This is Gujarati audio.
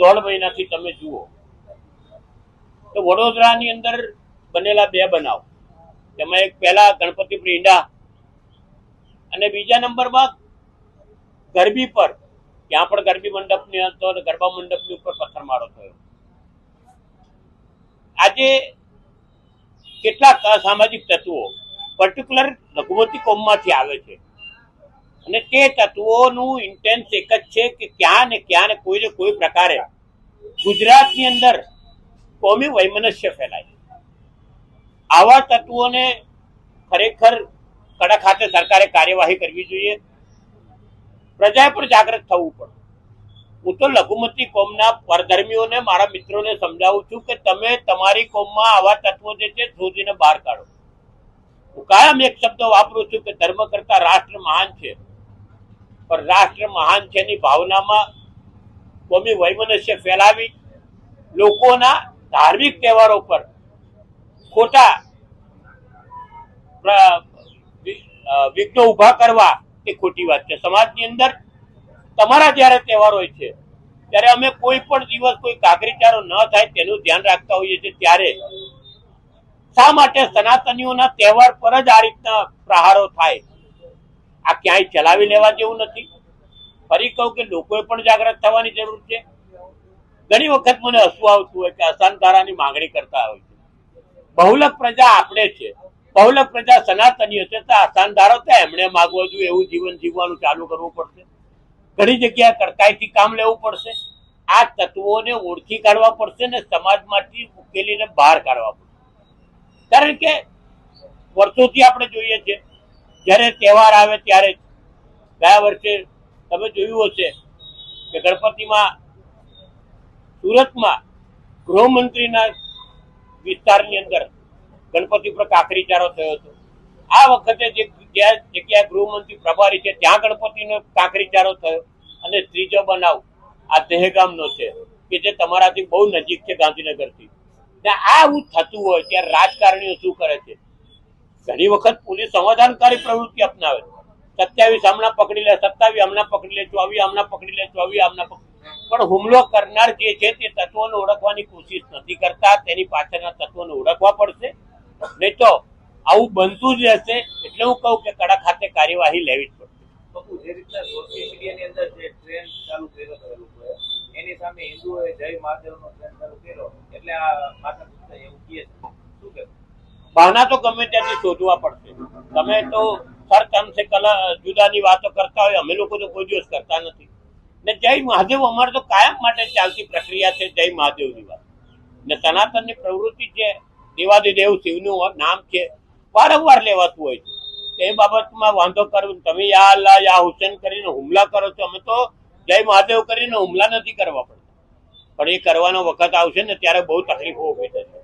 દોઢ મહિનાથી તમે જુઓ તો વડોદરાની અંદર બનેલા બે બનાવ. તેમાં એક પહેલા ગણપતિ પ્રિંડા અને બીજા નંબરમાં ગરબી પર, ત્યાં પણ ગરબી મંડપની હતો અને ગરબા મંડપની ઉપર પથ્થરમારો થયો. આજે કેટલાક અસામાજિક તત્વો પર્ટિક્યુલર લઘુમતી કોમમાંથી આવે છે. અને તે તત્વોનું ઇન્ટેન્સ એક જ છે કે ક્યાં ને ક્યાં ને કોઈ ને કોઈ પ્રકારે ગુજરાતની અંદર કોમી વૈમનસ્ય ફેલાય. આવા તત્વોને ખરેખર કડક હાથે સરકારે કાર્યવાહી કરવી જોઈએ. પ્રજાએ પણ જાગૃત થવું પડે. હું તો લઘુમતી કોમના પરધર્મીઓને, મારા મિત્રોને સમજાવું છું કે તમે તમારી કોમમાં આવા તત્વો જે છે શોધીને બહાર કાઢો. હું કાયમ એક શબ્દ વાપરું છું કે ધર્મ કરતા રાષ્ટ્ર મહાન છે. પણ રાષ્ટ્ર મહાન છે ની ભાવનામાં કોમી વૈમનસ્ય ફેલાવી લોકોના ધાર્મિક તહેવારો પર ખોટા વિઘ્નો ઊભા કરવા એ ખોટી વાત છે. સમાજની અંદર તમારા જ્યારે તહેવાર હોય છે, ત્યારે અમે કોઈ પણ દિવસ કોઈ કાકરીચારો ન થાય તેનું ધ્યાન રાખતા હોઈએ છીએ. ત્યારે શા માટે સનાતનીઓના તહેવાર પર જ આ રીતના પ્રહારો થાય? આ ક્યાંય ચલાવી લેવા જેવું નથી. ફરી કહું કે લોકોએ પણ જાગૃત થવાની જરૂર છે. ઘણી વખત મને હસવું આવતું હોય કે અસાનધારાની માંગણી કરતા હોય છે. બહુલક પ્રજા આપણે છે. બહુલક પ્રજા સનાતની હશે તો અસાનધારો તો એમણે માગવો જોઈએ, એવું જીવન જીવવાનું ચાલુ કરવું પડશે. ઘણી જગ્યાએ કડકાઈથી કામ લેવું પડશે. આ તત્વોને ઓળખી કાઢવા પડશે ને સમાજમાંથી ઉકેલીને બહાર કાઢવા પડશે. કારણ કે વર્ષોથી આપણે જોઈએ છે જ્યારે તહેવાર આવે ત્યારે ગયા વર્ષે તમે જોયું હશે કે ગણપતિમાં સુરતમાં ગૃહમંત્રીના વિસ્તારની અંદર ગણપતિ પર કાકરીચારો થયો હતો. આ વખતે જે જગ્યાએ ગૃહમંત્રી પ્રભારી છે, ત્યાં ગણપતિનો કાંકરીચારો થયો અને ત્રીજો બનાવ આ દહેગામનો છે, કે જે તમારાથી બહુ નજીક છે ગાંધીનગરથી. ને આવું થતું હોય ત્યારે રાજકારણીઓ શું કરે છે? ઘણી વખત પોલીસ સમાધાનકારી પ્રવૃત્તિ અપનાવે સત્યાવીસ હમણાં પકડી લે, સત્તાવીસ હમણાં પકડી લે, ચોવીસ હમણાં પકડી લે, ચોવીસ હમણાં પકડી પણ હુમલો કરનાર જે છે તે તત્વોને ઓળખવાની કોશિશ નથી કરતા, તેની પાછળના તત્વોને ઓળખવા પડશે. નહીં તો આવું બનતું જ રહેશે, એટલે હું કહું કે કડક હાથે કાર્યવાહી લેવી જ પડશે. જે રીતના અંદર જે એની સામે હિન્દુઓએ જય મહાદેવનો ટ્રેન્ડ ચાલુ કર્યો, એટલે આ માતા પિતા એવું કહે છે શું કે બહાના તો ગમે ત્યાંથી શોધવા પડશે. તમે તો સર અંશે કલા જુદાની વાતો કરતા હોય, અમે લોકો તો કોઈ દિવસ કરતા નથી. ને જય મહાદેવ, અમારે તો કાયમ માટે ચાલતી પ્રક્રિયા છે જય મહાદેવની વાત. ને સનાતનની પ્રવૃત્તિ છે, દેવાદિદેવ શિવનું નામ છે, વારંવાર લેવાતું હોય છે. એ બાબતમાં વાંધો કરવો તમે યા અલ્લાહ, યા હુસેન કરીને હુમલા કરો છો, અમે તો જય મહાદેવ કરીને હુમલા નથી કરવા પડતા. પણ એ કરવાનો વખત આવશે ને ત્યારે બહુ તકલીફો ઊભી થશે.